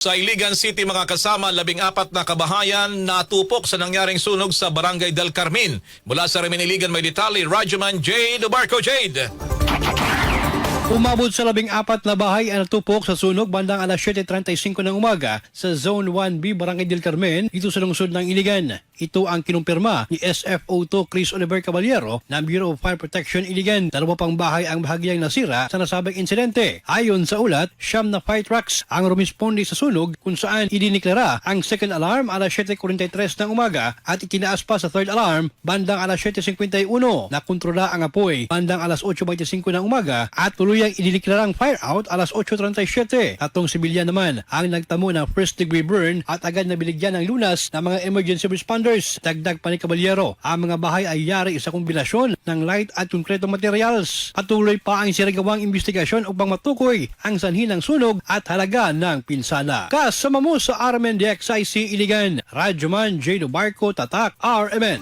Sa Iligan City mga kasama, labing apat na kabahayan natupok sa nangyaring sunog sa Barangay del Carmen. Mula sa Remin Iligan may detalye, Rajaman Jade Barco Jade. Umabot sa labing apat na bahay ang natupok sa sunog bandang alas 7.35 ng umaga sa Zone 1B Barangay del Carmen ito sa lungsod ng Iligan. Ito ang kinumpirma ni SFO2 Chris Oliver Caballero ng Bureau of Fire Protection Iligan. Dalawa pang bahay ang bahagyang nasira sa nasabing insidente. Ayon sa ulat, siyam na fire trucks ang rumisponde sa sunog kung saan idiniklara ang second alarm alas 7.43 ng umaga at itinaas pa sa third alarm bandang alas 7.51 na kontrola ang apoy bandang alas 8.25 ng umaga at tuluyang idiniklarang fire out alas 8.37. Tatlong sibilyan naman ang nagtamo ng first degree burn at agad na binigyan ng lunas ng mga emergency responders. Dagdag pa ni Caballero, ang mga bahay ay yari sa kombinasyon ng light at konkretong materials. Patuloy pa ang sinagawang investigasyon upang matukoy ang sanhi ng sunog at halaga ng pinsala. Kasama mo sa RMN DXIC Iligan, Radyoman J. Barco Tatak, RMN.